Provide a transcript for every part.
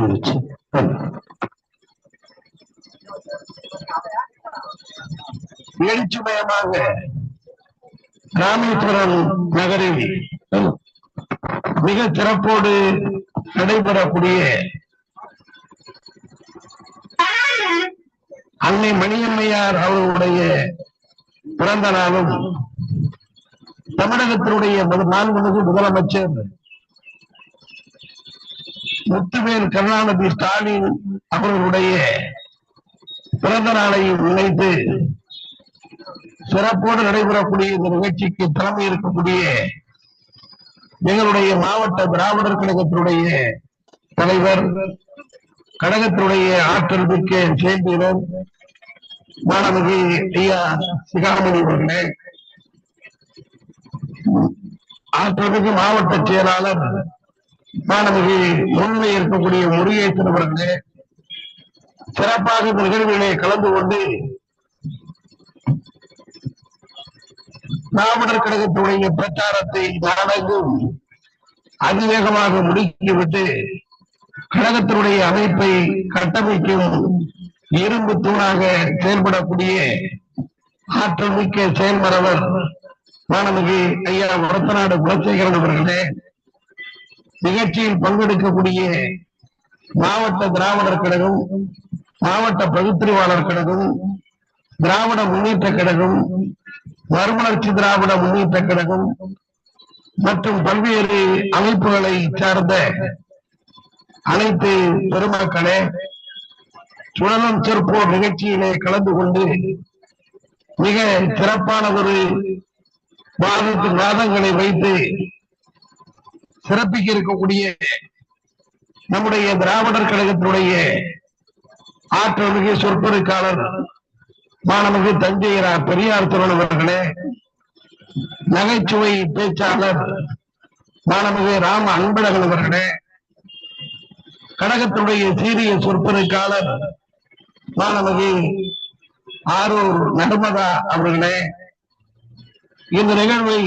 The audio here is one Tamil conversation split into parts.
வந்துச்சு எழுச்சிமயமாக ராமேஸ்வரம் நகரில் மிக சிறப்போடு நடைபெறக்கூடிய அன்னை மணியம்மையார் அவர்களுடைய பிறந்த நாளும் தமிழகத்தினுடைய நான்கு முதலமைச்சர் முத்துவேல் கருணாநிதி ஸ்டாலின் அவர்களுடைய பிறந்த நாளையும் நினைத்து சிறப்போடு நடைபெறக்கூடிய இந்த நிகழ்ச்சிக்கு தலைமை இருக்கக்கூடிய எங்களுடைய மாவட்ட திராவிடர் கழகத்தினுடைய தலைவர் கழகத்தினுடைய ஆற்றல் மிக்க செயல்வீரர் மாணவகி ஐயா சிகாமணி அவர்களே ஆற்றல் மிகு மாவட்ட செயலாளர் மாணவகி முன்னிலை இருக்கக்கூடிய முருகேசன் அவர்களே சிறப்பாக இந்த கலந்து கொண்டு திராவிடர் கழகத்துடைய பிரச்சாரத்தை நாடெங்கும் அதிவேகமாக முடுக்கிவிட்டு கழகத்தினுடைய அமைப்பை கட்டமைக்கும் இரும்பு தூணாக செயல்படக்கூடிய ஆற்றல் மிக்க செயல்மரவர் மாணவகி ஐயா உரத்தநாடு குலசேகரன் அவர்களே நிகழ்ச்சியில் பங்கெடுக்கக்கூடிய மாவட்ட திராவிடர் கழகம் மாவட்ட பகுத்தறிவாளர் கழகம் திராவிட முன்னேற்ற கழகம் மறுமலர்ச்சி திராவிட முன்னேற்ற கழகம் மற்றும் பல்வேறு அமைப்புகளை சார்ந்த அனைத்து பெருமக்களே சுழலும் சிறப்போர் நிகழ்ச்சியிலே கலந்து கொண்டு மிக சிறப்பான ஒரு வாதத்து மாதங்களை வைத்து சிறப்பிக்க இருக்கக்கூடிய நம்முடைய திராவிடர் கழகத்தினுடைய ஆற்றல் மிகு சொற்பொருக்காளர் மாணவர்கள் தஞ்சை பெரியார் திருவள்ளுவர் அவர்களே நகைச்சுவை பேச்சாளர் மாணவகை ராம அன்பழகன் அவர்களே கழகத்தினுடைய சீரிய சொற்பொருக்காளர் மாணவகி ஆரூர் நர்மதா அவர்களே இந்த நிகழ்வை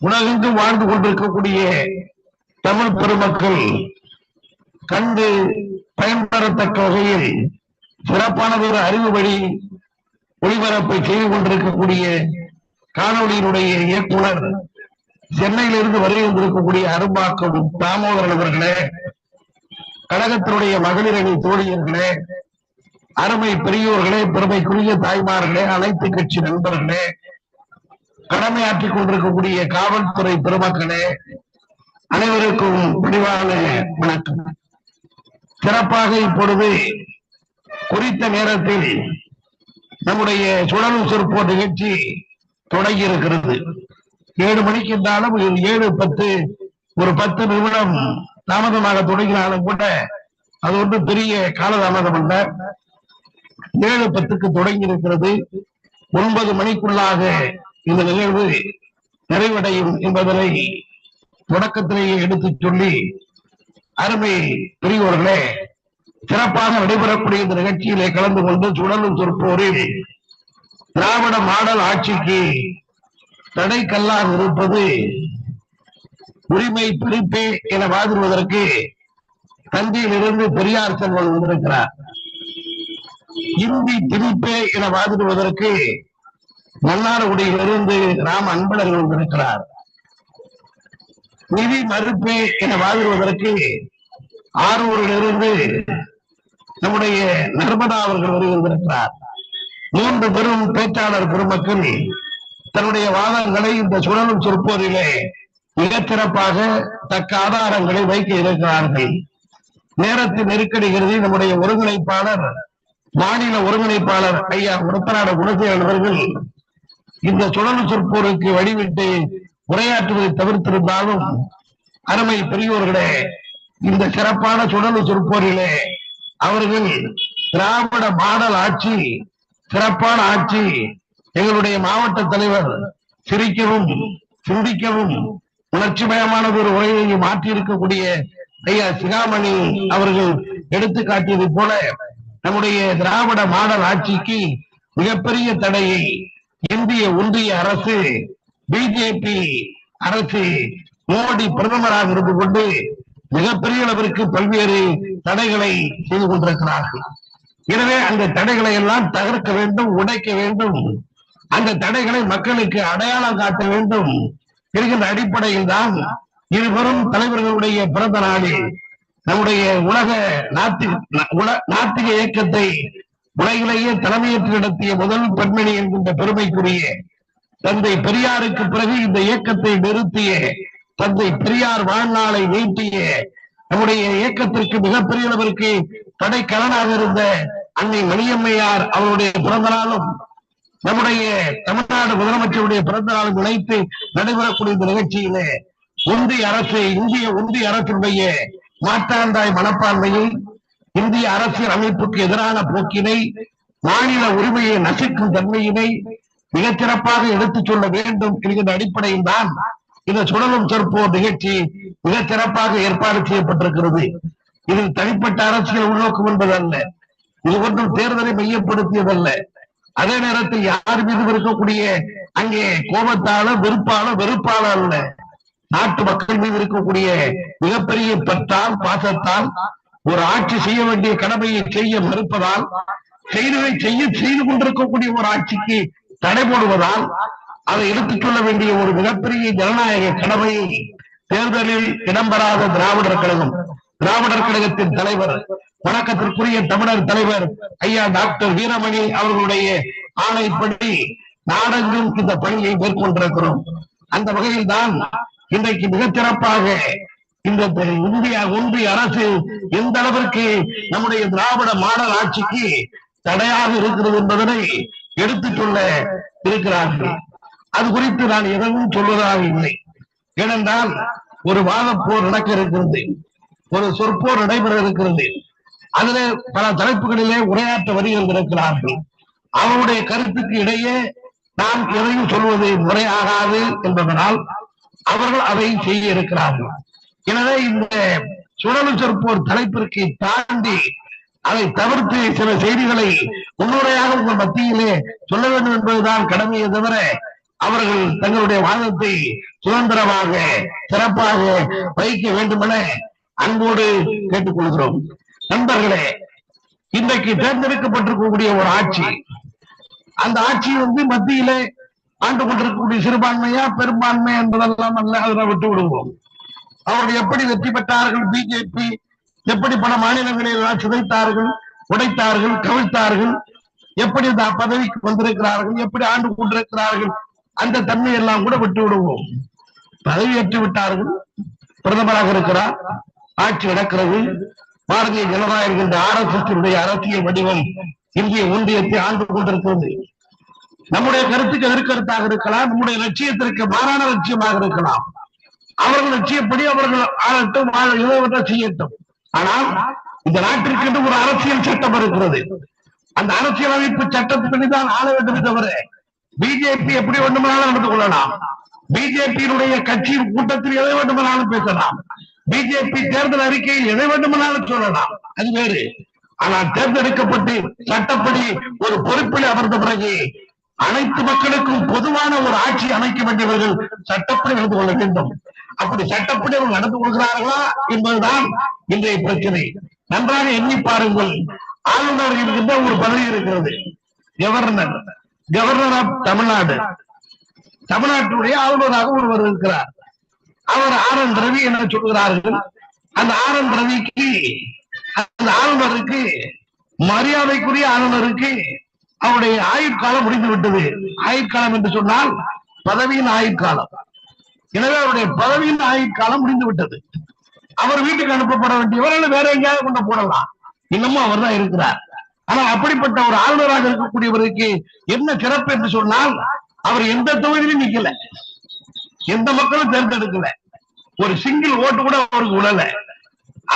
உலகெங்கும் வாழ்ந்து கொண்டிருக்கக்கூடிய தமிழ் பெருமக்கள் கண்டு பயன்பெறத்தக்க வகையில் சிறப்பானது ஒரு அறிவு வழி ஒளிபரப்பை செய்து கொண்டிருக்கக்கூடிய காணொளியினுடைய இயக்குனர் சென்னையிலிருந்து வருகை கொண்டிருக்கக்கூடிய அரும்பாக்கம் தாமோதரன் அவர்களே கழகத்தினுடைய மகளிரணி தோழியர்களே அருமை பெரியோர்களே பெருமைக்குரிய தாய்மார்களே அனைத்து கட்சி நண்பர்களே கடமையாற்றிக் கொண்டிருக்கக்கூடிய காவல்துறை பெருமக்களே அனைவருக்கும் முடிவான வணக்கம். சிறப்பாக இப்பொழுது குறித்த நேரத்தில் நம்முடைய சுழலும் சொற்போர் நிகழ்ச்சி தொடங்கி இருக்கிறது ஏழு மணிக்கு இருந்தாலும் ஏழு பத்து ஒரு பத்து நிமிடம் தாமதமாக தொடங்கினாலும் கூட அது ஒன்று பெரிய காலதாமதம் அல்ல. ஏழு பத்துக்கு தொடங்கி இருக்கிறது ஒன்பது மணிக்குள்ளாக இந்த நிகழ்வு நிறைவடையும் என்பதனை தொடக்கத்திலேயே எடுத்துச் சொல்லி அருமை பெரியோர்களே சிறப்பாக நடைபெறக்கூடிய இந்த நிகழ்ச்சியிலே கலந்து கொண்டு சுழலும் சொற்போரில் திராவிட மாடல் ஆட்சிக்கு தடை கல்லாக இருப்பது உரிமை பிரிப்பு என வாதிடுவதற்கு தந்தியிலிருந்து பெரியார் செல்வன் வந்திருக்கிறார். இந்தி திணிப்பே என வாதிடுவதற்கு மன்னார்குடியிலிருந்து ராம அன்பழகன் வந்திருக்கிறார். நிதி மறுப்பு என வாதிடுவதற்கு ஆரூரிலிருந்து நம்முடைய நர்மதா அவர்கள் வருகின்றிருக்கிறார் மூன்று பெரும் பேச்சாளர் பெருமக்கள் தன்னுடைய வாதங்களை இந்த சுழலும் சொற்போரிலே மிகச் சிறப்பாக தக்க ஆதாரங்களை வைக்க இருக்கிறார்கள். நேரத்தின் நெருக்கடி கருதி நம்முடைய ஒருங்கிணைப்பாளர் மாநில ஒருங்கிணைப்பாளர் ஐயா உடப்பநாடு குணசேகரன் அவர்கள் இந்த சுழல் சொற்போருக்கு வழிவிட்டு உரையாற்றுவதை தவிர்த்திருந்தாலும் அருமை பெரியோர்களே இந்த சிறப்பான சுழல் சொற்போரிலே அவர்கள் திராவிட மாடல் ஆட்சி சிறப்பான ஆட்சி எங்களுடைய மாவட்ட தலைவர் சிரிக்கவும் சிந்திக்கவும் உணர்ச்சிமயமானது ஒரு உரையை மாற்றி இருக்கக்கூடிய ஐயா சிகாமணி அவர்கள் எடுத்து காட்டியது போல நம்முடைய திராவிட மாடல் ஆட்சிக்கு மிகப்பெரிய தடையை இந்திய ஒன்றிய அரசு பிஜேபி அரசு மோடி பிரதமராக இருந்து கொண்டு மிகப்பெரிய அளவிற்கு பல்வேறு தடைகளை செய்து கொண்டிருக்கிறார்கள். எனவே அந்த தடைகளை எல்லாம் தகர்க்க வேண்டும் உடைக்க வேண்டும். அந்த தடைகளை மக்களுக்கு அடையாளம் காட்ட வேண்டும். என்கின்ற அடிப்படையில் தான் இருவரும் தலைவர்களுடைய பிறந்த நாளில் நம்முடைய உலக நாத்திக உல- நாத்திக இயக்கத்தை உலகிலேயே தலைமையேற்று நடத்திய முதல் பெண்மணி என்கின்ற பெருமைக்குரிய தந்தை பெரியாருக்கு பிறகு இந்த இயக்கத்தை நிறுத்திய தந்தை பெரியார் வாழ்நாளை நீட்டிய நம்முடைய இயக்கத்திற்கு மிகப்பெரிய அளவிற்கு தடைக்கலனாக இருந்த அன்னை மணியம்மையார் அவருடைய பிறந்த நாளும் நம்முடைய தமிழ்நாடு முதலமைச்சருடைய பிறந்த நாளும் இணைத்து நடைபெறக்கூடிய இந்த நிகழ்ச்சியிலே ஒன்றிய அரசு இந்திய ஒன்றிய அரசினுடைய மாற்றாந்தாய் மனப்பான்மையை இந்திய அரசியல் அமைப்புக்கு எதிரான போக்கினை மாநில உரிமையை நசிக்கும் தன்மையினை மிகச் சிறப்பாக எடுத்துச் சொல்ல வேண்டும் என்கின்ற அடிப்படையில் தான் இந்த சுடலும் சொற்போர் நிகழ்ச்சி மிகச் சிறப்பாக ஏற்பாடு செய்யப்பட்டிருக்கிறது. இதில் தனிப்பட்ட அரசியல் உள்நோக்கம் என்பதல்ல. இது ஒன்றும் தேர்தலை மையப்படுத்தியதல்ல. அதே நேரத்தில் யார் மீதும் இருக்கக்கூடிய அங்கே கோபத்தால வெறுப்பால வெறுப்பால அல்ல. நாட்டு மக்கள் மீது இருக்கக்கூடிய மிகப்பெரிய பற்றால் பாசத்தால் ஒரு ஆட்சி செய்ய வேண்டிய கடமையை செய்ய மறுப்பதால் செய்ததை செய்ய செய்து கொண்டிருக்கக்கூடிய ஒரு ஆட்சிக்கு தடை போடுவதால் அதை எடுத்துச் சொல்ல வேண்டிய ஒரு மிகப்பெரிய ஜனநாயக கடமையை தேர்தலில் இடம்பெறாத திராவிடர் கழகம். திராவிடர் கழகத்தின் தலைவர் வணக்கத்திற்குரிய தமிழர் தலைவர் ஐயா டாக்டர் வீரமணி அவர்களுடைய ஆணைப்படி நாடெங்கும் இந்த பணியை மேற்கொண்டிருக்கிறோம். அந்த வகையில் தான் இன்றைக்கு மிகச் சிறப்பாக இந்த இந்திய ஒன்றிய அரசு எந்த அளவிற்கு நம்முடைய திராவிட மாடல் ஆட்சிக்கு தடையாக இருக்கிறது என்பதனை எடுத்துச் சொல்ல இருக்கிறார்கள். அது குறித்து நான் எதுவும் சொல்வதாக இல்லை. ஏனென்றால் ஒரு வாதப்போர் நடக்க இருக்கிறது ஒரு சொற்போர் நடைபெற இருக்கிறது. அதிலே பல தலைப்புகளிலே உரையாற்ற வருகிறது இருக்கிறார்கள். அவருடைய கருத்துக்கு இடையே நாம் எதையும் சொல்வது முறையாகாது என்பதனால் அவர்கள் அதை செய்ய இருக்கிறார்கள். எனவே இந்த சுழலு சொற்போர் தலைப்பிற்கு தாண்டி அதை தவிர்த்து சில செய்திகளை முன்னுரையாக உங்கள் மத்தியிலே சொல்ல வேண்டும் என்பதுதான் கடமையை தவிர அவர்கள் தங்களுடைய வாதத்தை சுதந்திரமாக சிறப்பாக வைக்க வேண்டுமென அன்போடு கேட்டுக்கொள்கிறோம். நண்பர்களே இன்றைக்கு தேர்ந்தெடுக்கப்பட்டிருக்கக்கூடிய ஒரு ஆட்சி அந்த ஆட்சி வந்து மத்தியிலே ஆண்டு கொண்டிருக்கக்கூடிய சிறுபான்மையா பெரும்பான்மை என்பதெல்லாம் அல்ல அதில் விட்டு விடுவோம் அவர்கள் எப்படி வெற்றி பெற்றார்கள்? பிஜேபி எப்படி பல மாநிலங்களில் எல்லாம் சிதைத்தார்கள் உடைத்தார்கள் கவிழ்த்தார்கள் எப்படி இந்த பதவிக்கு வந்திருக்கிறார்கள் எப்படி ஆண்டு கொண்டிருக்கிறார்கள் அந்த தன்மை எல்லாம் கூட விட்டு விடுவோம். பதவி ஏற்று விட்டார்கள் பிரதமராக இருக்கிறார் ஆட்சி நடக்கிறது. பாரதிய ஜனதா என்கின்ற ஆர் அரசியல் வடிவம் இந்திய ஒன்றியத்தை ஆண்டு கொண்டிருக்கிறது. நம்முடைய கருத்துக்கு எதிர்கருத்தாக இருக்கலாம் நம்முடைய லட்சியத்திற்கு மாறான லட்சியமாக இருக்கலாம். அவர்கள் லட்சியப்படி அவர்கள் ஆளட்டும் வாழ இதை செய்யட்டும். ஆனால் இந்த நாட்டிற்கு ஒரு அரசியல் சட்டம் இருக்கிறது. அந்த அரசியல் அமைப்பு சட்டத்தின்படி தான் ஆள வேண்டும் தவிர பிஜேபி எப்படி வேண்டுமானாலும் நடந்து கொள்ளலாம். பிஜேபியினுடைய கட்சியின் கூட்டத்தில் எதை வேண்டுமானாலும் பேசலாம். பிஜேபி தேர்தல் அறிக்கையில் எதை வேண்டுமானாலும் சொல்லலாம். அது வேறு. ஆனால் தேர்ந்தெடுக்கப்பட்டு சட்டப்படி ஒரு பொறுப்பில் அமர்ந்த பிறகு அனைத்து மக்களுக்கும் பொதுவான ஒரு ஆட்சி அமைக்க வேண்டியவர்கள் சட்டப்படி நடந்து கொள்ள வேண்டும். அப்படி சட்டப்படி அவர்கள் நடந்து கொள்கிறார்களா என்பதுதான் இன்றைய பிரச்சனை. நன்றாக எண்ணி பாருங்கள். ஆளுநர் என்கின்ற ஒரு பதவி இருக்கிறது. Governor governor of Tamil Nadu. தமிழ்நாட்டுடைய ஆளுநராக ஒருவர் இருக்கிறார். அவர் ஆர் என் ரவி என சொல்கிறார்கள். அந்த ஆர் என் ரவிக்கு அந்த ஆளுநருக்கு மரியாதைக்குரிய ஆளுநருக்கு அவருடைய ஆயுட்காலம் முடிந்து விட்டது. ஆயுட்காலம் என்று சொன்னால் பதவியின் ஆயுட்காலம். எனவே அவருடைய பதவியின் ஆயுட்காலம் முடிந்து விட்டது. அவர் வீட்டுக்கு அனுப்பப்பட வேண்டியவர் அல்லது வேற எங்கேயாவது கொண்டு போடலாம். இன்னமும் அவர் தான் இருக்கிறார். ஆனா அப்படிப்பட்ட ஒரு ஆளுநராக இருக்கக்கூடியவருக்கு என்ன சிறப்பு என்று சொன்னால் அவர் எந்த தொகுதியிலும் நிக்கல. எந்த மக்களும் தேர்ந்தெடுக்கல. ஒரு சிங்கிள் ஓட்டு கூட அவருக்கு உழல.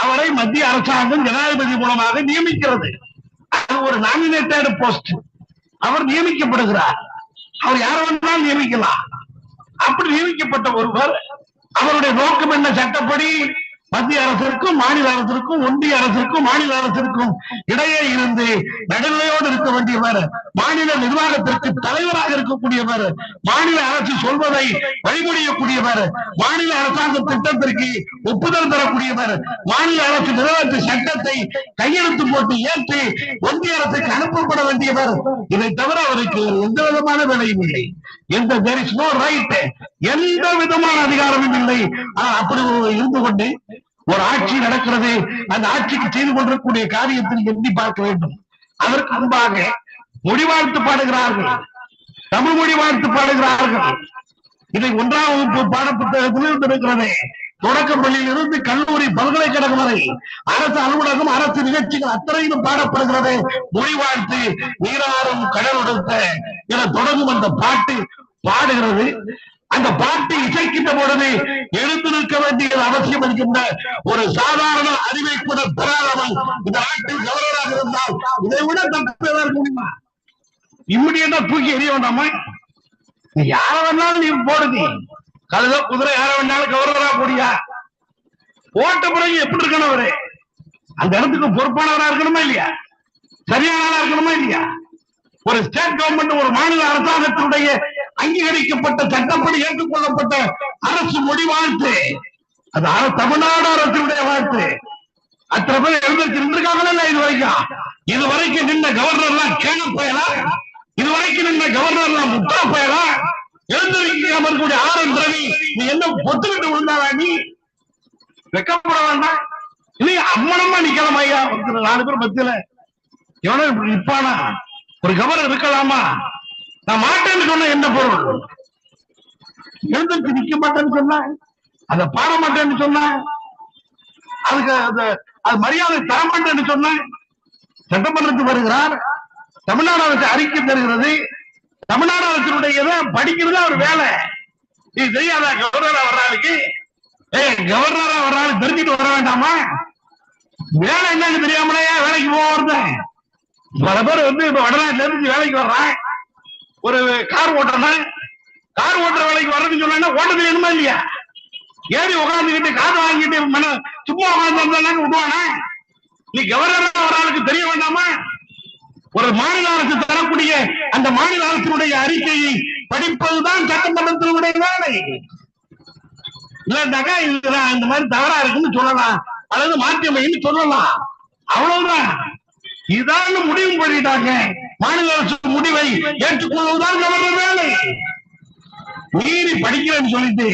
அவரை மத்திய அரசாங்கம் ஜனாதிபதி மூலமாக நியமிக்கிறது. அது ஒரு நாமினேட்டட் போஸ்ட் அவர் நியமிக்கப்படுகிறார். அவர் யார வேணாலும் நியமிக்கலாம். அப்படி நியமிக்கப்பட்ட ஒருவர் அவருடைய நோக்கம் என்ன? சட்டப்படி மத்திய அரசிற்கும் மாநில அரசிற்கும் ஒன்றிய அரசிற்கும் மாநில அரசிற்கும் இடையே இருந்து நடுநிலையோடு இருக்க வேண்டியவர் மாநில நிர்வாகத்திற்கு தலைவராக இருக்கக்கூடியவர் மாநில அரசு சொல்வதை வழிமுடியக்கூடியவர் மாநில அரசாங்க திட்டத்திற்கு ஒப்புதல் தரக்கூடியவர் மாநில அரசு நிறைவேற்ற சட்டத்தை கையெழுத்து போட்டு ஏற்று ஒன்றிய அரசுக்கு அனுப்பப்பட வேண்டியவர். இதை தவிர அவருக்கு எந்த விதமான வேலையும் இல்லை. எந்த there இஸ் நோ ரைட் எந்த விதமான அதிகாரமும் இல்லை. ஆனால் அப்படி இருந்து கொண்டு ஒரு ஆட்சி நடக்கிறது அந்த ஆட்சிக்கு செய்து கொண்டிருக்கக்கூடிய காரியத்தை எண்ணி பார்க்க வேண்டும். அதற்கு முன்பாக மொழிவாழ்த்து பாடுகிறார்கள். தமிழ் மொழி வாழ்த்து பாடுகிறார்கள். இதை ஒன்றாம் வகுப்பு பாடப்புத்தகத்தில் இருந்திருக்கிறது. தொடக்க பள்ளியிலிருந்து கல்லூரி பல்கலைக்கழகம் வரை அரசு அலுவலகம் அரசு நிகழ்ச்சிகள் அத்தனையிலும் பாடப்படுகிறது. மொழி வாழ்த்து நீராறும் கடலுடுத்த என தொடங்கும் அந்த பாட்டு பாடுகிறது. அந்த பாட்டு இசைக்கின்ற பொழுது எழுந்து நிற்க வேண்டியது அவசியம் இருக்கின்ற ஒரு சாதாரண அறிவை கூட பெறாதவன் இந்த நாட்டில் கவர்னராக இருந்தால் இதை விட தப்பு இருக்க முடியுமா இம்மிடியா தூக்கி எரிய வேண்டாமா? நீ யார வேணாலும் நீ போடு கழுத குதிரை யார வேணாலும் கவர்னரா போடியா? போட்ட பிறகு எப்படி இருக்கணும் அவரு? அந்த இடத்துக்கு பொறுப்பானவரா இருக்கணுமா இல்லையா? சரியான ஆளா இருக்கணுமா இல்லையா? ஒரு ஸ்டேட் கவர்மெண்ட் ஒரு மாநில அரசாங்கத்தினுடைய அங்கீகரிக்கப்பட்ட சட்டப்படி ஏற்றுக்கொள்ளப்பட்ட அரசு மொழி வாழ்த்து. அது தமிழ்நாடு அரசுடைய வாழ்த்து. அத்தனை பேர் எழுந்திருச்சு நின்றுருக்காங்களா இது வரைக்கும் இது வரைக்கும் நின்ன கவர்னர் எல்லாம் கேன பயலா? இது வரைக்கும் நின்ன கவர்னர் எல்லாம் முட்டா பயலா? எழுந்திருக்காம இருக்கக்கூடிய ஆர் ரவி நீ என்ன பொத்துக்கிட்டு விழுந்தாவா நீ? வெக்கப்பட வேண்டாம். நீ அம்மனமா நிக்கலாம் ஐயா. நாலு பேர் மத்தியில. எவனோ இப்படி நிப்பானா ஒரு கவர்னர் இருக்கலாமா? நான் மாட்டேன்னு சொன்ன என்ன பொருள்? எழுந்திருச்சு நிக்க மாட்டேன்னு சொன்ன? அத பாட மாட்டேன்னு சொன்ன? அதுக்கு அது அது மரியாதை தர மாட்டேன்னு சொன்ன? சட்டமன்றத்துக்கு வருகிறார். தமிழ்நாடு அரசு அறிக்கை தருகிறது. தமிழ்நாடு அரசினுடைய படிக்கிறது அவர் வேலை. இது தெரியாதா? கவர்னரா வர்றாருக்கு ஏய் கவர்னரா வர்றாரு தெரிஞ்சுட்டு வர வேண்டாமா? வேலை என்னன்னு தெரியாமலே வேலைக்கு போக வருதேன் பல பேர் வந்து இப்ப வடநாட்டுல இருந்து வேலைக்கு வர்றான் ஒரு கார் ஓட்டுறேன் கார் ஓட்டுற வேலைக்கு வர்றதுன்னு சொன்னா ஓட்ட என்னமா இல்லையா? ஏறி உட்காந்துக்கிட்டு கார் வாங்கிட்டு மன சும்மா உட்காந்து விடுவானே? நீ கவர்னர் ஒரு ஆளுக்கு தெரிய வேண்டாமா? ஒரு மாநில அரசு தரக்கூடிய அந்த மாநில அரசினுடைய அறிக்கையை படிப்பதுதான் சட்டமன்றத்தினுடைய வேலை. இல்லைன்னாக்கா இதுதான் இந்த மாதிரி தவறா இருக்குன்னு சொல்லலாம். அல்லது மாற்றியமைன்னு சொல்லலாம். அவ்வளவுதான். இதான்னு முடிவு பண்ணிட்டாங்க. மாநில அரசு முடிவை ஏற்றுக்கொள்வதுதான் கவர்னர் வேலை. மீறி படிக்கிறேன்னு சொல்லிட்டு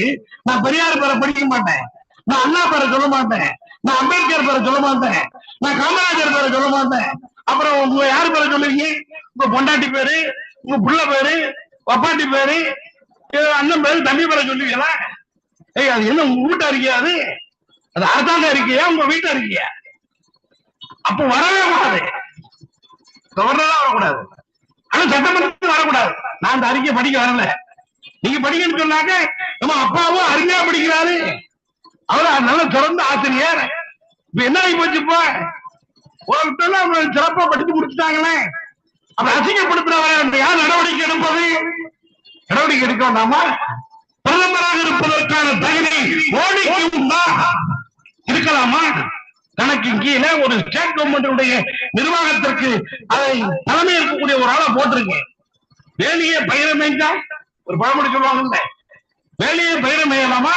நான் பெரியார் பேரை படிக்க மாட்டேன். நான் அண்ணா பேரை சொல்ல மாட்டேன். நான் அம்பேத்கர் பேரை சொல்ல மாட்டேன். நான் காமராஜர் பேரை சொல்ல மாட்டேன். அப்புறம் உங்க யார் பேரை சொல்லுவீங்க? உங்க பொண்டாட்டி பேரு உங்க புள்ள பேரு பப்பாட்டி பேரு அண்ணன் பேரு தம்பி பேரை சொல்லுவீங்களா? ஏய் அது என்ன உங்க வீட்டா இருக்கியா அது? அது அரசாங்கம் இருக்கியா? உங்க வீட்டா இருக்கியா? அப்ப வரவே கூடாது. கவர்னரா வரக்கூடாது. ஆனா சட்டமன்றத்துக்கு வரக்கூடாது. நான் அந்த அறிக்கை படிக்க வரல. நீங்க படிக்கன்னு சொன்னாக்க நம்ம அப்பாவும் அருமையா படிக்கிறாரு. அவர் நல்ல சிறந்த ஆசிரியர். இப்ப என்ன ஆகி போச்சு இப்போ? ஒருத்தர் சிறப்பா படித்து முடிச்சுட்டாங்களே. அப்ப அசிங்கப்படுத்துறவரை யார் நடவடிக்கை எடுப்பது? நடவடிக்கை எடுக்க வேண்டாமா? பிரதமராக இருப்பதற்கான தகுதி மோடிக்கு உண்டா? இருக்கலாமா? தனக்கு கீழே ஒரு ஸ்டேட் கவர்மெண்டுடைய நிர்வாகத்திற்கு அதை தலைமை இருக்கக்கூடிய ஒரு ஆளை போட்டிருக்கேன். வேலையே பயிர ஒரு பழமொழி சொல்லுவாங்கல்ல. வேலையே பயிர மேயலாமா?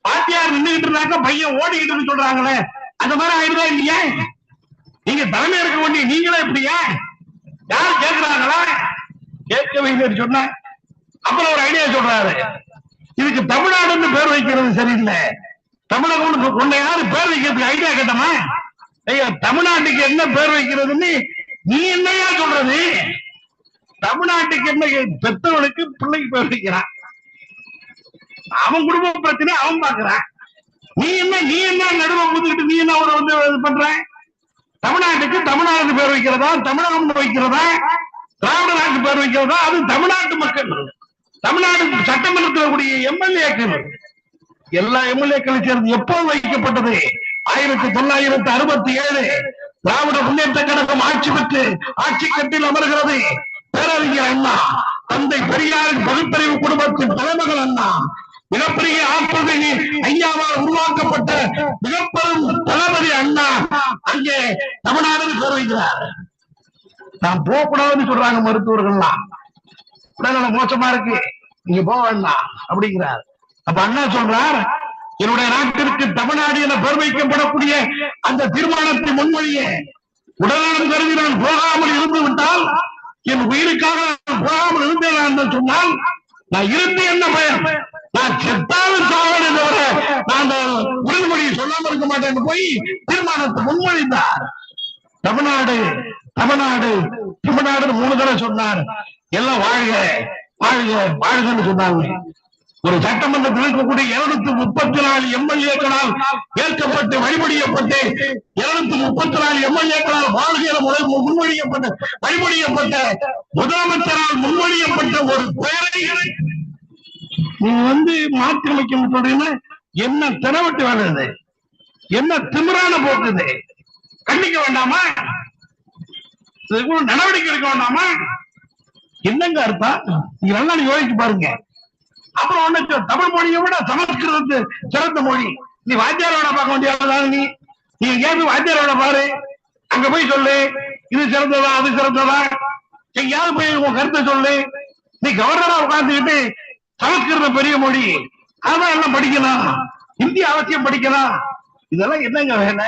பாத்தியார் நின்றுகிட்டு இருந்தாக்க பையன் ஓடிக்கிட்டு சொல்றாங்களே. அந்த மாதிரி ஆயிடுதா இல்லையா? நீங்க தலைமை இருக்க வேண்டிய நீங்களே இப்படியா? யார் கேக்குறாங்களா கேட்கவே இல்லைன்னு சொன்ன அப்புறம் ஒரு ஐடியா சொல்றாரு. இதுக்கு தமிழ்நாடுன்னு பேர் வைக்கிறது சரியில்லை. தமிழக உன்னை யாரு பேர் வைக்கிறதுக்கு ஐடியா கேட்டமா? ஐயா தமிழ்நாட்டுக்கு என்ன பேர் வைக்கிறதுன்னு நீ என்னையா சொல்றது? தமிழ்நாட்டுக்கு என்ன பெத்தவனுக்கு பிள்ளைக்கு பேர் வைக்கிறான். அவன் குடும்ப பிரச்சனை அவன் பாக்குறான். நீ என்ன நீ என்ன நடுவ முதுகிட்டு நீ என்ன ஒரு வந்து இது பண்ற? தமிழ்நாட்டுக்கு தமிழ்நாடு பேர் வைக்கிறதா? தமிழகம் வைக்கிறதா? திராவிட நாட்டு பேர் வைக்கிறதா? அது தமிழ்நாட்டு மக்கள். தமிழ்நாடு சட்டமன்றத்தில் கூடிய எம்எல்ஏக்கள். எல்லா எம்எல்ஏக்களும் சேர்ந்து எப்போது வைக்கப்பட்டது? ஆயிரத்தி தொள்ளாயிரத்தி அறுபத்தி ஏழு திராவிட முன்னேற்ற கழகம் ஆட்சி பெற்று ஆட்சி கட்டில் அமர்கிறது. பேரறிஞர் அண்ணா தந்தை பெரியாரின் பகுப்பறிவு குடும்பத்தின் தலைமகள் அண்ணா மிகப்பெரிய ஆற்றல் ஐயாவால் உருவாக்கப்பட்ட மிகப்பெரும் தளபதி அண்ணா அங்கே தமிழ்நாடு பேர் வைக்கிறார் நான் போகக்கூடாதுன்னு சொல்றாங்க மருத்துவர்கள்லாம். உடல்நலம் மோசமா இருக்கு. நீங்க போக வேண்டாம் அப்படிங்கிறார். அப்ப அண்ணா சொல்றார் என்னுடைய நாட்டிற்கு தமிழ்நாடு என பெருமைக்கப்படக்கூடிய அந்த தீர்மானத்தை முன்மொழிய உடல்நலம் கருதி நான் போகாமல் இருந்து விட்டால் என் உயிருக்காக நான் போகாமல் இருந்தேன் என்று சொன்னால் நான் இருந்து என்ன பயன்? நான் செத்தாலும் சாவனே தவிர நான் அந்த உறுதிமொழியை சொல்லாமல் இருக்க மாட்டேன் போய் தீர்மானத்தை முன்மொழிந்தார். தமிழ்நாடு தமிழ்நாடு தமிழ்நாடு மூணு தடவை சொன்னார். எல்லாம் வாழ்க வாழ்க வாழ்கன்னு சொன்னாங்க. ஒரு சட்டமன்றத்தில் இருக்கக்கூடிய இருநூத்தி முப்பத்தி நாலு எம்எல்ஏக்களால் ஏற்கப்பட்டு வழிபடியப்பட்டு இருநூத்தி முப்பத்தி நாலு எம்எல்ஏக்களால் வாழ்கிற முறை முன்மொழியப்பட்ட வழிபடியப்பட்ட முதலமைச்சரால் முன்மொழியப்பட்ட ஒரு பெயரை நீங்க வந்து மாற்றி அமைக்க சொல்றீங்கன்னா என்ன திறவட்டு வேலை என்ன திமிரான போக்குது? கண்டிக்க வேண்டாமா? நடவடிக்கை எடுக்க வேண்டாமா? என்னங்க அர்த்தம்? நீங்க நல்லா யோசிச்சு பாருங்க. அப்புறம் ஒண்ணு தமிழ் மொழியை விட சமஸ்கிருதத்து சிறந்த மொழி. நீ வாத்தியாரோட பார்க்க வேண்டியதான் நீ? நீ எங்கேயாவது வாத்தியாரோட பாரு. அங்க போய் சொல்லு. இது சிறந்ததா அது சிறந்ததா? எங்கேயாவது போய் உன் கருத்தை சொல்லு? நீ கவர்னரா உட்கார்ந்துக்கிட்டு சமஸ்கிருதம் பெரிய மொழி. அதான் எல்லாம் படிக்கலாம். ஹிந்தி அவசியம் படிக்கலாம். இதெல்லாம் என்னங்க வேலை?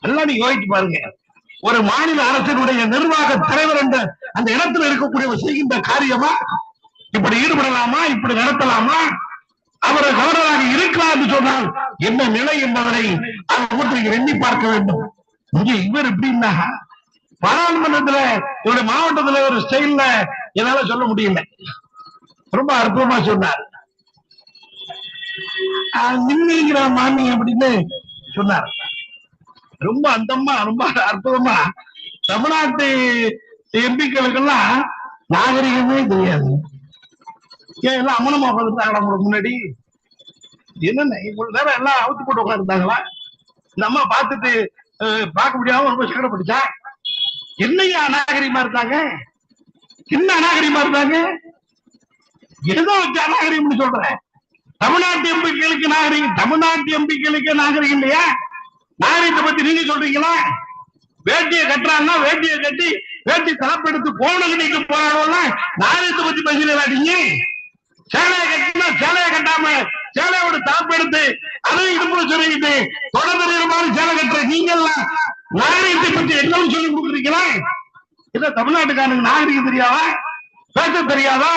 எல்லாம் நீங்க யோசிச்சு பாருங்க. ஒரு மாநில அரசினுடைய நிர்வாக தலைவர் என்ற அந்த இடத்துல இருக்கக்கூடிய செய்கின்ற காரியமா? இப்படி ஈடுபடலாமா? இப்படி நடத்தலாமா? அவரை கவர்னராக இருக்கலாம் என்று சொன்னால் என்ன நிலை என்பதனை அவர் எண்ணி பார்க்க வேண்டும். இங்க இவர் எப்படின்னா பாராளுமன்றத்துல இவருடைய மாவட்டத்துல ஒரு ஸ்டைல்ல என்னால சொல்ல முடியல. ரொம்ப அற்புதமா சொன்னார். ஆஹ் நின்னுங்கிற மாமி அப்படின்னு சொன்னார். ரொம்ப அந்தமா ரொம்ப அற்புதமா. தமிழ்நாட்டு எம்பிக்களுக்கெல்லாம் நாகரிகமே தெரியாது. ஏன் எல்லாம் அம்மனமா உட்காந்துருந்தாங்களா உங்களுக்கு முன்னாடி? என்னென்ன? இவ்வளவு நேரம் எல்லாம் அவுத்து போட்டு உட்காந்துருந்தாங்களா இந்த அம்மா பார்த்துட்டு பார்க்க முடியாம ரொம்ப சங்கடப்பட்டுச்சா என்னையா அநாகரிகமா இருந்தாங்க? என்ன அநாகரிகமா இருந்தாங்க? ஏதோ வச்சு அநாகரிகம்னு சொல்றேன் தமிழ்நாட்டு எம்பிக்களுக்கு நாகரிகம் தமிழ்நாட்டு எம்பிக்களுக்கு நாகரிகம் இல்லையா? நாகரிகத்தை பத்தி நீங்க சொல்றீங்களா? வேட்டியை கட்டுறாங்கன்னா வேட்டியை கட்டி வேட்டி தலைப்பெடுத்து போன கட்டிட்டு போராடுவோம்னா நாகரிகத்தை பத்தி பேசுறீங்க சேலையை கட்டினா சேலையை கட்டாம சேலையோட தாப்பு எடுத்து அதை அதையும் இடுப்புல சொல்லிக்கிட்டு தொடர்ந்து மாதிரி சேலை கட்டுற நீங்க எல்லாம் நாகரிகத்தை பத்தி என்னன்னு சொல்லி கொடுக்குறீங்களா? இல்ல தமிழ்நாட்டுக்காரனுக்கு நாகரிகம் தெரியாதா? பேச தெரியாதா?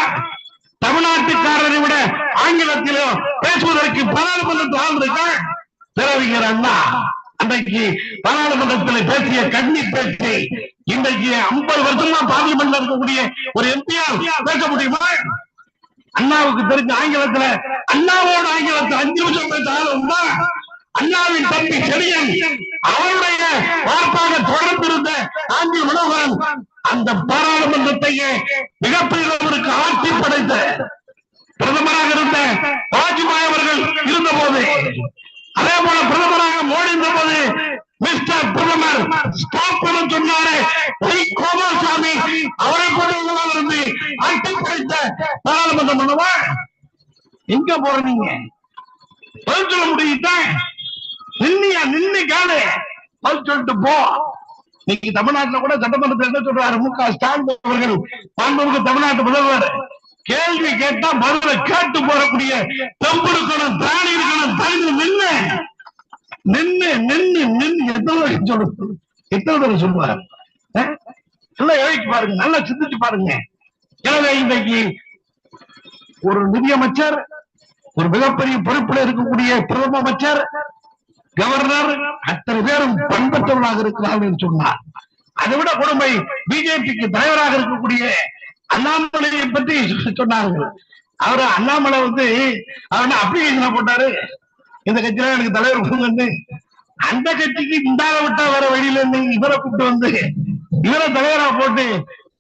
தமிழ்நாட்டுக்காரரை விட ஆங்கிலத்திலும் பேசுவதற்கு பாராளுமன்றத்தில் ஆள் இருக்கா? அண்ணா. அன்றைக்கு பாராளுமன்றத்தில் பேசிய கண்ணி பேச்சு இன்றைக்கு ஐம்பது வருஷமா பார்லிமெண்ட்ல இருக்கக்கூடிய ஒரு எம்பியால் பேச முடியுமா? அண்ணாவுக்கு தெரிஞ்ச ஆங்கிலத்துல அண்ணாவோட ஆங்கிலத்துல அஞ்சு நிமிஷம் பேச அண்ணாவின் தம்பி செடியன் அவருடைய வார்த்தாக தொடர்ந்து இருந்த ஆங்கில மனோகரன் அந்த பாராளுமன்றத்தையே மிகப்பெரியவருக்கு ஆட்சி படைத்த பிரதமராக இருந்த வாஜ்பாய் அவர்கள் இருந்த போது அதே போல பிரதமராக மோடி இருந்த போது மிஸ்டர் பிரதமர் ஸ்டாப் பண்ண சொன்னாரு. ஒய் அவரை போன்றவர்களாக இருந்து ஆட்சி படைத்த பாராளுமன்றம் பண்ணவா எங்க போறீங்க பதில் சொல்ல முடியுதான் நின்னியா நின்னு கேளு. பதில் சொல்லிட்டு போ. இன்னைக்கு தமிழ்நாட்டுல கூட சட்டமன்றத்தில் என்ன சொல்றாரு? மு க ஸ்டாலின் அவர்கள். மாண்புமிகு தமிழ்நாட்டு முதல்வர். கேள்வி கேட்டா பதில கேட்டு போறக்கூடிய தெம்பு இருக்கணும் திராணி இருக்கணும் தகுதி நின்னு. நின்னு நின்னு நின்னு எத்தனை சொல்லு எத்தனை தடவை சொல்லுவார் நல்லா யோசிச்சு பாருங்க நல்லா சிந்திச்சு பாருங்க. எனவே இன்றைக்கு ஒரு நிதியமைச்சர் ஒரு மிகப்பெரிய பொறுப்புல இருக்கக்கூடிய பிரதம அமைச்சர் கவர்னர் அத்தனை பேரும் பண்பற்றவர்களாக இருக்கிறார்கள் என்று சொன்னார். அதை விட கொடுமை பிஜேபிக்கு தலைவராக இருக்கக்கூடிய அண்ணாமலையை பற்றி சொன்னார்கள். அவரு அண்ணாமலை வந்து அவர் அப்ளிகேஷன் போட்டாரு. இந்த கட்சியில எனக்கு தலைவர் கொடுங்கன்னு. அந்த கட்சிக்கு இந்தால விட்டா வேற வழியில இருந்து இவரை கூப்பிட்டு வந்து இவரை தலைவரா போட்டு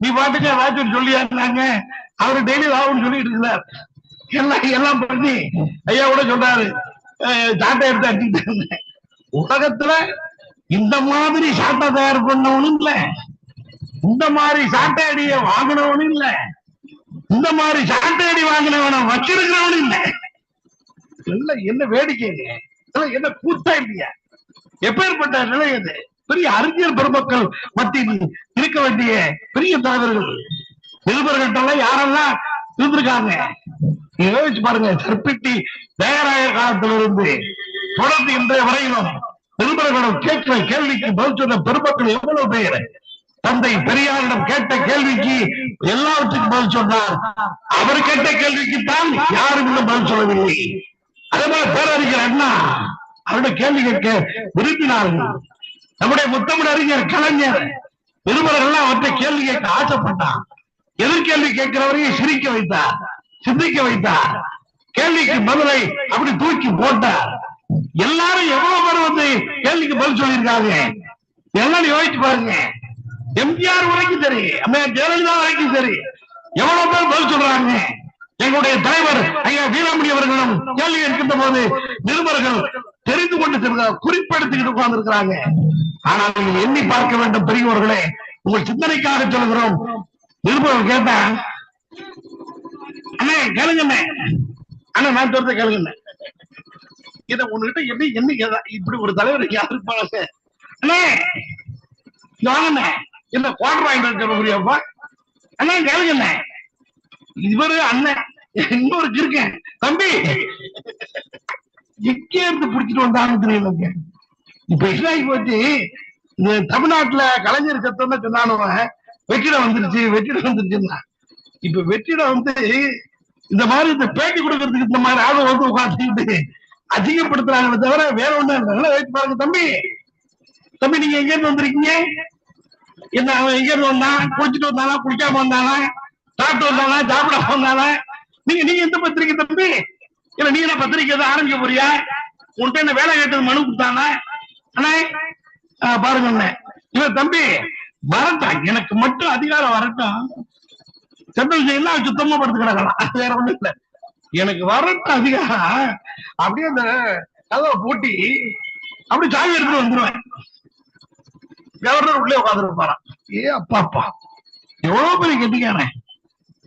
நீ பாட்டுக்கு ஏதாச்சும் சொல்லியாருனாங்க அவரு டெய்லி ராகுல் சொல்லிட்டு இருக்கிறார் எல்லாம் எல்லாம் பண்ணி ஐயா கூட சொல்றாரு சாட்டை எடுத்து அடிச்சுட்டு உலகத்துல இந்த மாதிரி சாட்டை தயார் பண்ணவனும் இல்ல. இந்த மாதிரி சாட்டை அடிய வாங்கினவனும் இல்ல. இந்த மாதிரி சாட்டை அடி வாங்கினவன வச்சிருக்கிறவனும் இல்ல. எல்லாம் என்ன வேடிக்கை இதெல்லாம் என்ன கூத்தா இல்லையா? எப்பேற்பட்ட நிலை அது பெரிய அறிஞர் பெருமக்கள் மத்தியில் இருக்க வேண்டிய பெரிய தலைவர்கள். நிருபர்கள்ட்ட யாரெல்லாம் இருந்திருக்காங்க? நீங்க யோசிச்சு பாருங்க சர்பிட்டி தேவராய காலத்திலிருந்து தொடர்ந்து இன்றைய வரையிலும் நிருபர்களிடம் கேட்கிற கேள்விக்கு பதில் சொன்ன பெருமக்கள் எவ்வளவு பேர்? தந்தை பெரியாரிடம் கேட்ட கேள்விக்கு எல்லாவற்றுக்கும் பதில் சொன்னார். அவர் கேட்ட கேள்விக்கு தான் யாரும் இன்னும் பதில் சொல்லவில்லை. அதே மாதிரி பேரறிஞர் அண்ணா. அவருடைய கேள்வி கேட்க விரும்பினார்கள். நம்முடைய முத்தமிழ் அறிஞர் கலைஞர் நிருபர்கள் அவற்றை கேள்வி கேட்க ஆசைப்பட்டார். எதிர்கேள்வி கேட்கிறவரையும் சிரிக்க வைத்தார் சிந்திக்க வைத்தார். கேள்விக்கு பதிலை அப்படி தூக்கி போட்டார். எல்லாரும் எவ்வளவு பேர் வந்து கேள்விக்கு பதில் சொல்லியிருக்காங்க? எல்லாம் யோசிச்சு பாருங்க. எம்ஜிஆர் வரைக்கும் சரி அம்மையார் ஜெயலலிதா வரைக்கும் சரி எவ்வளவு பேர் பதில் சொல்றாங்க? எங்களுடைய தலைவர் ஐயா வீராமணி அவர்களும் கேள்வி இருக்கின்ற போது நிருபர்கள் தெரிந்து கொண்டு குறிப்பெடுத்துக்கிட்டு உட்கார்ந்து இருக்கிறாங்க ஆனால் நீங்க எண்ணி பார்க்க வேண்டும் பெரியவர்களே உங்கள் சிந்தனைக்காக சொல்கிறோம் நிருபர்கள் கேட்டா அண்ணே கேளுங்க அண்ணா நான் சொல்றத கேளுங்க இத உன்கிட்ட எப்படி என்ன இப்படி ஒரு தலைவர் யாருப்பாங்க அண்ணே இங்க என்ன குவார்டர் வாங்கிட்டு வர முடியாப்பா அண்ணா கேளுங்க அண்ணே இவரு அண்ணன். இன்னொரு இருக்கேன். தம்பி. எங்கே இருந்து புடிச்சிட்டு வந்தான்னு தெரியலங்க இப்ப என்ன போச்சு இந்த தமிழ்நாட்டுல கலைஞர் சத்தம் சொன்னானுவன் வெற்றிடம் வந்துருச்சு வெற்றிடம் வந்துருச்சுன்னா. இப்ப வெற்றிடம் வந்து இந்த மாதிரி இந்த பேட்டி கொடுக்கறதுக்கு இந்த மாதிரி ஆளு வந்து உட்காந்துக்கிட்டு அதிகப்படுத்துறாங்களே தவிர வேற ஒண்ணும் இல்லை. நல்லா வெயிட் பாருங்க தம்பி. தம்பி நீங்க எங்க இருந்து வந்திருக்கீங்க? என்ன அவன் எங்க இருந்து வந்தான்? குடிச்சிட்டு வந்தானா? குடிக்காம வந்தானா? சாப்பிட்டு வந்தானா சாப்பிட வந்தானா நீங்க நீங்க எந்த பத்திரிக்கை தம்பி? இல்ல நீங்க என்ன பத்திரிக்கை எதுவும் ஆரம்பிக்க போறியா? உன்கிட்ட என்ன வேலை கேட்டது மனு கொடுத்தானா? அண்ணே பாருங்க அண்ணே. இவன் தம்பி வரட்டும் எனக்கு மட்டும் அதிகாரம் வரட்டும். சென்ட்ரல் எல்லாம் சுத்தமா படுத்து கிடக்கலாம் வேற ஒண்ணும் இல்ல. எனக்கு வரட்டும் அதிகாரம் அப்படியே அந்த கதவை பூட்டி அப்படி சாவி எடுத்துட்டு வந்துருவேன். கவர்னர் உள்ளே உட்காந்துருப்பாராம் ஏ அப்பா அப்பா. எவ்வளவு பெரிய கெட்டிக்காரன்.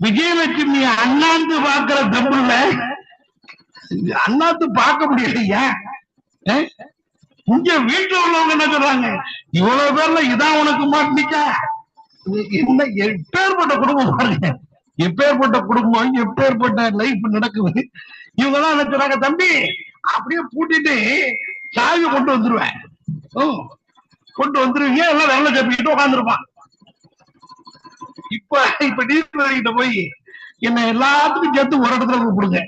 விஜயலட்சுமி அண்ணாந்து பாக்குற தம்புல அண்ணாந்து பார்க்க முடியலையா? இங்க வீட்டுல உள்ளவங்க என்ன சொல்றாங்க? இவ்வளவு பேர்ல இதான் உனக்கு மாட்டினிக்கா என்ன எப்பேற்பட்ட குடும்பம் பாருங்க. எப்பேற்பட்ட குடும்பம் எப்பேற்பட்ட லைஃப் நடக்குது. இவங்க எல்லாம் என்ன சொல்றாங்க தம்பி அப்படியே பூட்டிட்டு சாவி கொண்டு வந்துருவேன். கொண்டு வந்துருவீங்க? எல்லாம் வெள்ள சப்பிக்கிட்டு உட்காந்துருப்பான் இப்ப இப்ப நீதிபதிகிட்ட போய் என்ன எல்லாத்துக்கும் சேர்த்து ஒரு இடத்துல கூப்பிடுங்க.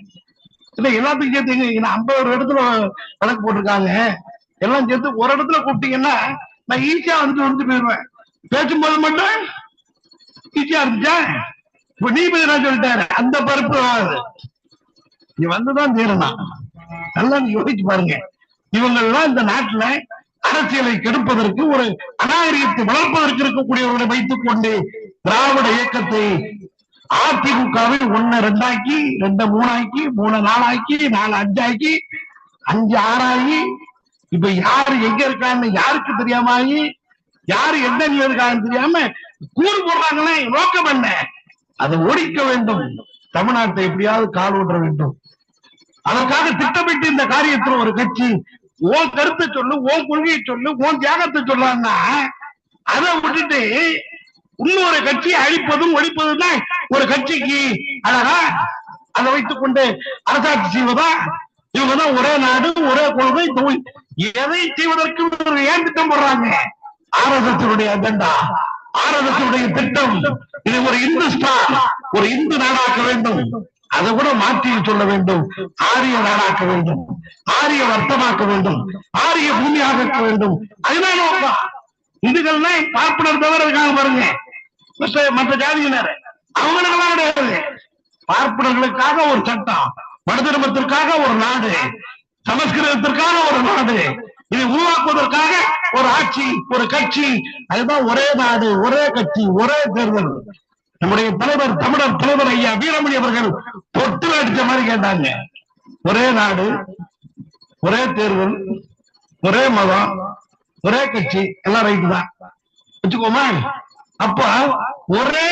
இல்ல எல்லாத்துக்கும் சேர்த்து எங்க என்ன ஐம்பது ஒரு இடத்துல வழக்கு போட்டிருக்காங்க. எல்லாம் சேர்த்து ஒரு இடத்துல கூப்பிட்டீங்கன்னா நான் ஈஸியா வந்துட்டு வந்துட்டு போயிடுவேன். பேசும்போது மட்டும் ஈஸியா இருந்துச்சா? இப்ப நீதிபதி சொல்லிட்டாரு? அந்த பருப்பு நீ வந்துதான் தீரணும் நல்லா நீ யோசிச்சு பாருங்க. இவங்க எல்லாம் இந்த நாட்டுல அரசியலை கெடுப்பதற்கு ஒரு அநாகரிகத்தை வளர்ப்பதற்கு இருக்கக்கூடியவர்களை வைத்துக் கொண்டு திராவிட இயக்கத்தை அதிமுகவை ஒன்னு ரெண்டாக்கி ரெண்டு மூணாக்கி மூணு நாலாக்கி நாலு அஞ்சாக்கி அஞ்சு ஆறாகி இப்ப யாரு எங்க இருக்கான்னு யாருக்கு தெரியாம ஆகி யாரு எந்த நிலை இருக்காங்கன்னு தெரியாம கூறு போடுறாங்களே நோக்கம் என்ன அதை ஒழிக்க வேண்டும். தமிழ்நாட்டை எப்படியாவது கால் ஊன்ற வேண்டும். அதற்காக திட்டமிட்டு இந்த காரியத்தில் ஒரு கட்சி ஓ கருத்தை சொல்லு ஓ கொள்கையை சொல்லு ஓ தியாகத்தை சொல்லான்னா அதை விட்டுட்டு இன்னொரு கட்சியை அழிப்பதும் ஒழிப்பதும் தான் ஒரு கட்சிக்கு அழகா அதை வைத்துக் கொண்டு அரசாட்சி செய்வதா? இவங்க தான் ஒரே நாடு ஒரே கொள்கை தொழில். எதை செய்வதற்கு ஏன் திட்டம் போடுறாங்க? ஆர்எஸ்எஸ் அஜெண்டா ஆர்எஸ்எஸ் திட்டம். இது ஒரு இந்துஸ்தான் ஒரு இந்து நாடாக்க வேண்டும். அதை கூட மாற்றி சொல்ல வேண்டும். ஆரிய நாடாக்க வேண்டும். ஆரிய வர்த்தமாக்க வேண்டும். ஆரிய பூமியாக வேண்டும். அதுதான் நோக்கம். இந்துக்கள்னா பார்ப்பனர் தவிர இருக்காங்க பாருங்க. மற்ற மற்ற ஜாதியினர் அவங்களுக்கெல்லாம் கிடையாது. பார்ப்பனர்களுக்காக ஒரு சட்டம் மனதர்மத்திற்காக ஒரு நாடு சமஸ்கிருதத்திற்காக ஒரு நாடு இதை உருவாக்குவதற்காக ஒரு ஆட்சி ஒரு கட்சி. அதுதான் ஒரே நாடு ஒரே கட்சி ஒரே தேர்தல். நம்முடைய தலைவர் தமிழர் தலைவர் ஐயா வீரமணி அவர்கள் தொட்டு அடிச்ச மாதிரி கேட்டாங்க. ஒரே நாடு ஒரே தேர்தல் ஒரே மதம் ஒரே கட்சி எல்லாம் ரைட்டு தான். வச்சுக்கோமா? அப்ப ஒரே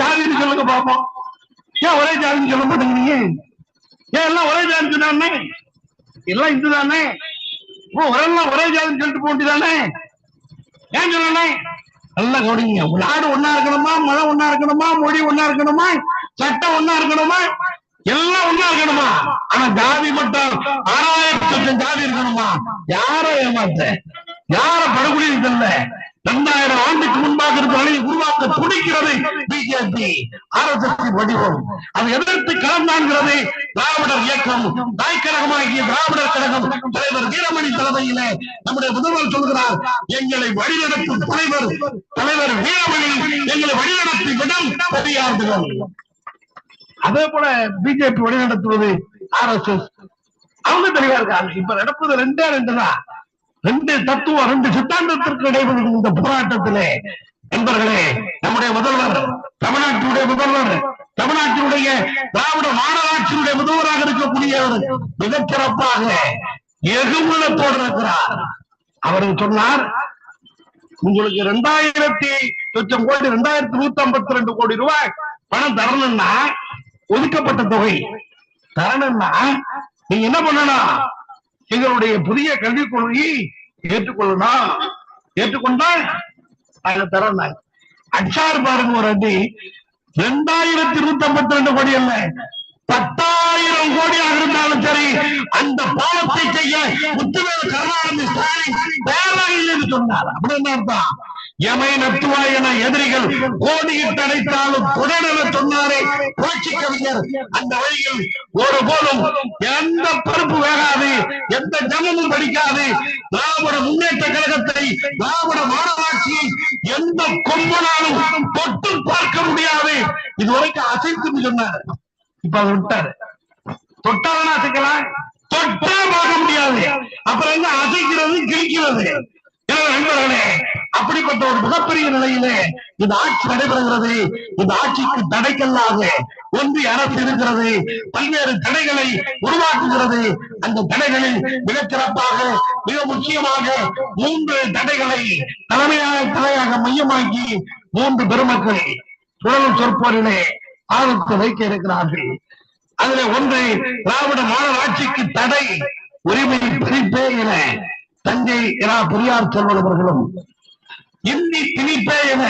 ஜாதின்னு சொல்லுங்க பாப்போம். ஏன் ஒரே ஜாதின்னு சொல்ல மாட்டேங்கிறீங்க ஏன் எல்லாம் ஒரே ஜாதி சொன்னானே எல்லாம் இந்து தானே? ஓ ஒரெல்லாம் ஒரே ஜாதின்னு சொல்லிட்டு போக தானே ஏன் சொல்லணும் நல்லா கவனிங்க. நாடு ஒன்னா இருக்கணுமா? மழை ஒன்னா இருக்கணுமா? மொழி ஒன்னா இருக்கணுமா? சட்டம் ஒன்னா இருக்கணுமா? எல்லாம் ஒண்ணா இருக்கணுமா? ஆனா ஜாதி மட்டும் ஆறாயிரத்தி லட்சம் ஜாதி இருக்கணுமா? யார ஏமாத்த யார படுகொலை தெரியல இரண்டாயிரம் ஆண்டுக்கு முன்பாக இருந்த நிலையை உருவாக்க துடிக்கிறது பிஜேபி ஆரோக்கிய வடிவம். அது எதிர்த்து களந்தாங்கிறது திராவிடர் இயக்கம். தாய்க்கழகமாகிய திராவிடர் கழகம் தலைவர் வீரமணி தலைமையிலே நம்முடைய முதல்வர் சொல்கிறார் எங்களை வழிநடத்தும் தலைவர் தலைவர் வீரமணி எங்களை வழிநடத்தி விடம் பெரியார்கள் அதே போல பிஜேபி வழிநடத்துவது ஆர் எஸ் எஸ் அவங்க தெளிவா இருக்காங்க இப்ப நடப்பது ரெண்டே ரெண்டு தான் ரெண்டு தத்துவம் ரெண்டு சித்தாந்தத்திற்கு இடைவெளி இந்த போராட்டத்திலே. நண்பர்களே நம்முடைய முதல்வர் தமிழ்நாட்டினுடைய முதல்வர் தமிழ்நாட்டினுடைய திராவிட மாநகராட்சியுடைய முதல்வராக இருக்கக்கூடியவர் மிகச் சிறப்பாக இருக்கிறார் அவர் சொன்னார் உங்களுக்கு ரெண்டாயிரத்தி லட்சம் கோடி ரெண்டாயிரத்தி நூத்தி ஐம்பத்தி ரெண்டு கோடி ரூபாய் பணம் தரணும்னா ஒதுக்கப்பட்ட தொகை தரணும்னா நீங்க என்ன பண்ணணும்? எங்களுடைய புதிய கல்விக் கொள்கையை ஏற்றுக்கொள்ளனா ஏற்றுக்கொண்டா அதை தரோம் அச்சார் பாருங்க ஒரு அடி. ரெண்டாயிரத்தி நூத்தி ஐம்பத்தி ரெண்டு கோடி அல்ல. பத்தாயிரம் கோடியாக இருந்தாலும் சரி அந்த பாவத்தை செய்ய முத்துவேல் கருணாநிதி ஸ்டாலின் தயாராக சொன்னார். அப்படி என்ன அர்த்தம்? எமை நத்துவாய் என எதிரிகள் கோடியில் தடைத்தாலும் தொடரென சொன்னாரே புரட்சி கவிஞர் அந்த வழியில் ஒருபோதும் எந்த பருப்பு வேகாது எந்த ஜமமும் படிக்காது திராவிட முன்னேற்ற கழகத்தை திராவிட மாநகராட்சியை எந்த கொம்பனாலும் தொட்டு பார்க்க முடியாது. இது வரைக்கும் அசைத்து சொன்னாரு. இப்ப அவர் விட்டாரு. தொட்டாதான் அசைக்கலாம்? தொட்டா பார்க்க முடியாது. அப்புறம் என்ன? அசைக்கிறது கிழிக்கிறது. நண்பர்களே அப்படிப்பட்ட ஒரு மிகப்பெரிய நிலையிலே இந்த ஆட்சி நடைபெறுகிறது. இந்த ஆட்சிக்கு தடைக்கல்லாக ஒன்றிய அரசு இருக்கிறது பல்வேறு தடைகளை உருவாக்குகிறது. அந்த தடைகளில் மிகச் சிறப்பாக மிக முக்கியமாக மூன்று தடைகளை தலைமையாக தலையாக மையமாக்கி மூன்று பெருமக்கள் சுழல் சொற்போரிலே ஆதரத்து வைக்க இருக்கிறார்கள். அதுல ஒன்று திராவிட மாநகராட்சிக்கு தடை உரிமை பிரிப்பே என தஞ்சை இரா பெரியார் செல்வன் இந்தி திணிப்பே என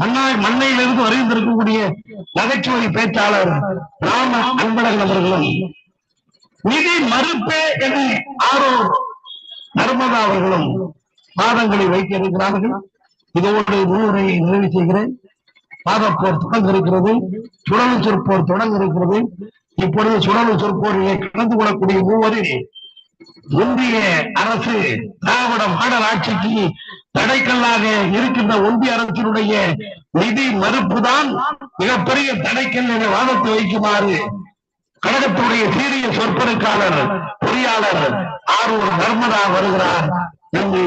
மன்னாய் மண்ணையிலிருந்து வருகின்றிருக்கக்கூடிய நகைச்சுவை பேச்சாளர் ராம அன்பழகன் அவர்களும் நிதி மறுப்பே என ஆரோ நர்மதா அவர்களும் பாதங்களை வைக்க இருக்கிறார்கள் இதோடு முன்னுரையை நிறைவு செய்கிறேன். பாதப்போர் தொடங்க இருக்கிறது சுழல் சொற்போர் தொடங்க இருக்கிறது இப்பொழுது சுழல் சொற்போரிலே கலந்து கொள்ளக்கூடிய மூவரில் ஒன்றிய அரசு திராவிட மாடல் ஆட்சிக்கு தடைக்கல்லாக இருக்கின்ற ஒன்றிய அரசினுடைய நிதி மறுப்புதான் மிகப்பெரிய தடைக்கல் என வாதத்தை வைக்குமாறு கழகத்துடைய சீரிய சொற்பொருட்காளர் பொறியாளர் ஆரூர் நர்மதா வருகிறார். நன்றி.